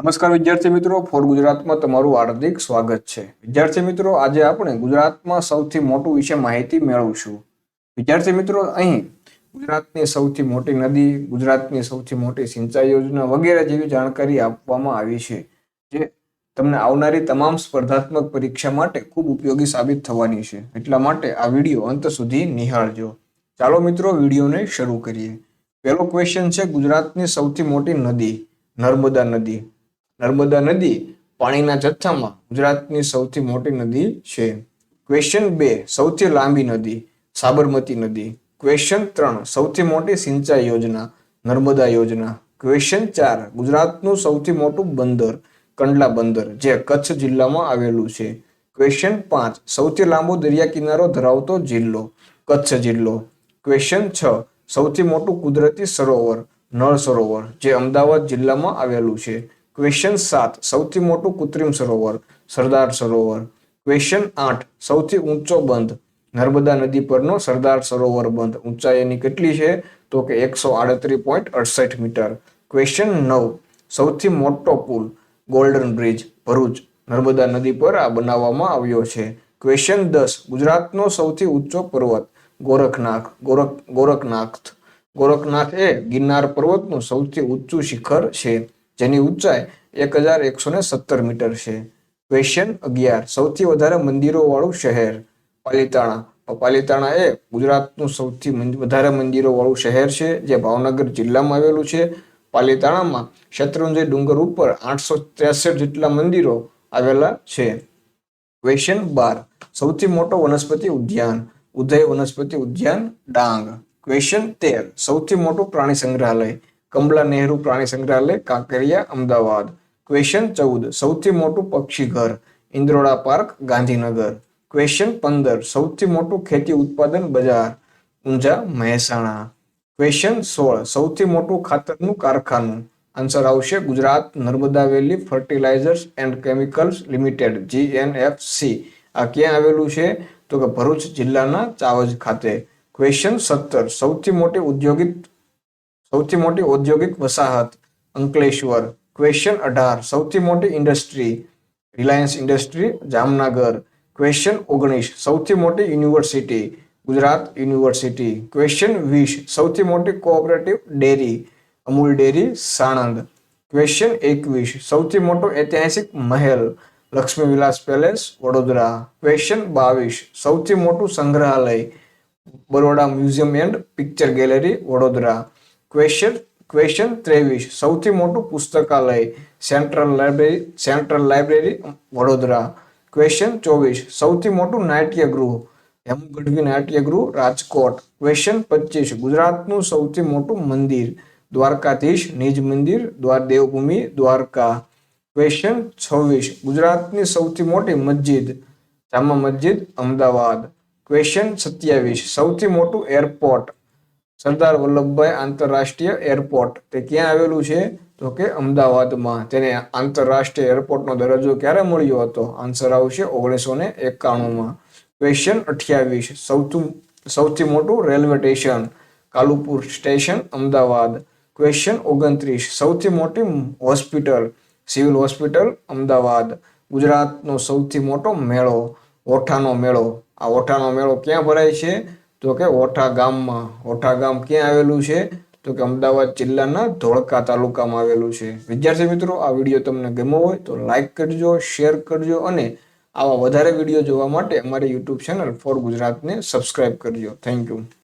નમસ્કાર વિદ્યાર્થી મિત્રો ફોર ગુજરાતમાં તમારું હાર્દિક સ્વાગત છે. વિદ્યાર્થી મિત્રો, આજે આપણે ગુજરાતમાં સૌથી મોટું વિશે માહિતી મેળવશું. વિદ્યાર્થી મિત્રો, અહીં ગુજરાતની સૌથી મોટી નદી, ગુજરાતની સૌથી મોટી સિંચાઈ યોજના વગેરે જેવી જાણકારી આપવામાં આવી છે, જે તમને આવનારી તમામ સ્પર્ધાત્મક પરીક્ષા માટે ખૂબ ઉપયોગી સાબિત થવાની છે. એટલા માટે આ વીડિયો અંત સુધી નિહાળજો. ચાલો મિત્રો, વિડીયોને શરૂ કરીએ. પહેલો ક્વેશ્ચન છે, ગુજરાતની સૌથી મોટી નદી, નર્મદા નદી. નર્મદા નદી પાણીના જથ્થામાં ગુજરાતની સૌથી મોટી નદી છે. ક્વેશ્ચન બે, સૌથી લાંબી નદી, સાબરમતી નદી. ક્વેશ્ચન ત્રણ, સૌથી મોટી સિંચાઈ યોજના, નર્મદા યોજના. ક્વેશ્ચન ચાર, ગુજરાતનું સૌથી મોટું બંદર, કંડલા બંદર, જે કચ્છ જિલ્લામાં આવેલું છે. ક્વેશ્ચન પાંચ, સૌથી લાંબો દરિયા કિનારો ધરાવતો જિલ્લો, કચ્છ જિલ્લો. ક્વેશ્ચન છ, સૌથી મોટું કુદરતી સરોવર, નળ સરોવર, જે અમદાવાદ જિલ્લામાં આવેલું છે. ક્વેશ્ચન સાત, સૌથી મોટું કૃત્રિમ સરોવર, સરદાર સરોવર. ક્વેશ્ચન આઠ, સૌથી ઊંચો બંધ, નર્મદા નદી પરનો સરદાર સરોવર બંધ. ઊંચાઈ એની કેટલી છે? તો કે એકસો આડત્રીસ પોઈન્ટ અડસઠ મીટર. ક્વેશ્ચન નવ, સૌથી મોટો પુલ ગોલ્ડન બ્રિજ ભરૂચ, નર્મદા નદી પર આ બનાવવામાં આવ્યો છે. ક્વેશ્ચન દસ, ગુજરાતનો સૌથી ઊંચો પર્વત, ગોરખનાથ, ગોરખ, ગોરખનાથ. ગોરખનાથ એ ગિરનાર પર્વતનું સૌથી ઊંચું શિખર છે. જેની ઊંચાઈ એક હજાર એકસો ને સત્તર મીટર છે. ક્વેશ્ચન અગિયાર. સૌથી વધારે મંદિરો વાળું શહેર પાલીતાણા. પાલીતાણા એ ગુજરાતનું સૌથી વધારે મંદિરો વાળું શહેર છે, જે ભાવનગર જિલ્લામાં આવેલું છે. પાલીતાણામાં શત્રુંજય ડુંગર ઉપર આઠસો ત્રેસઠ જેટલા મંદિરો આવેલા છે. ક્વેશ્ચન બાર. સૌથી મોટો વનસ્પતિ ઉદ્યાન. ઉદય વનસ્પતિ ઉદ્યાન ડાંગ. ક્વેશ્ચન તેર. સૌથી મોટું પ્રાણી સંગ્રહાલય. કમલા નહેરુ, પ્રાણી સંગ્રહાલય, કાંકરિયા, અમદાવાદ. ક્વેશ્ચન ચૌદ. સૌથી મોટું પક્ષી ઘર. ઇન્દ્રોડા પાર્ક, ગાંધીનગર. ક્વેશ્ચન પંદર. સૌથી મોટું ખેતી ઉત્પાદન બજાર. ઊંઝા, મહેસાણા. ક્વેશ્ચન સોળ. સૌથી મોટું ખાતરનું કારખાનું. આન્સર આવશે Gujarat Narmada valley fertilizers and chemicals limited GNFC આ ક્યાં આવેલું છે? તો કે ભરૂચ જિલ્લાના ચાવજ ખાતે. ક્વેશ્ચન સત્તર. સૌથી મોટી ઔદ્યોગિક સૌથી મોટી ઔદ્યોગિક વસાહત અંકલેશ્વર. ક્વેશ્ચન અઢાર. સૌથી મોટી industry Reliance industry Jamnagar. Question ઓગણીસ. સૌથી મોટી યુનિવર્સિટી ગુજરાત યુનિવર્સિટી. ક્વેશ્ચન વીસ. સૌથી મોટી cooperative dairy Amul dairy Sanand. Question એકવીસ. સૌથી મોટો ઐતિહાસિક મહેલ લક્ષ્મી વિલાસ પેલેસ વડોદરા. ક્વેશ્ચન બાવીસ. સૌથી મોટું સંગ્રહાલય Baroda museum and picture gallery Vadodara. Question question ત્રેવીસ. સૌથી મોટું પુસ્તકાલય central library central library Vadodara. Question ચોવીસ. સૌથી મોટું નાટ્યગૃહ હેમુ ગઢવી નાટ્યગૃહ રાજકોટ. ક્વેશ્ચન પચીસ. ગુજરાતનું સૌથી મોટું મંદિર, દ્વારકાધીશ, નિજ મંદિર, દ્વાર દેવભૂમિ, દ્વારકા. ક્વેશ્ચન છવ્વીસ. ગુજરાતની સૌથી મોટી મસ્જિદ, જામા મસ્જિદ, અમદાવાદ. ક્વેશ્ચન સત્યાવીસ. સૌથી મોટું એરપોર્ટ સરદાર વલ્લભભાઈ આંતરરાષ્ટ્રીય એરપોર્ટ. તે ક્યાં આવેલું છે? તો કે અમદાવાદમાં. તેને આંતરરાષ્ટ્રીય એરપોર્ટનો દરજ્જો ક્યારે મળ્યો હતો? આન્સર આવશે ઓગણીસો ને એકાણુંમાં. ક્વેશ્ચન અઠ્યાવીસ. સૌથી સૌથી મોટું railway station, Kalupur station, Ahmedabad. Question ઓગણત્રીસ. સૌથી મોટી હોસ્પિટલ, સિવિલ હોસ્પિટલ, અમદાવાદ. ગુજરાતનો સૌથી મોટો મેળો, ઓઠાનો મેળો. આ ઓઠાનો મેળો ક્યાં ભરાય છે? તો કે ઓઠા ગામમાં. ઓઠા ગામ ક્યાં આવેલું છે? તો કે અમદાવાદ જિલ્લાના ધોળકા તાલુકામાં આવેલું છે. વિદ્યાર્થી મિત્રો, આ વીડિયો તમને ગમ્યો હોય તો લાઇક કરજો, શેર કરજો અને આવા વધારે વીડિયો જોવા માટે અમારી યુટ્યુબ ચેનલ ફોર ગુજરાતને સબસ્ક્રાઇબ કરજો. Thank you.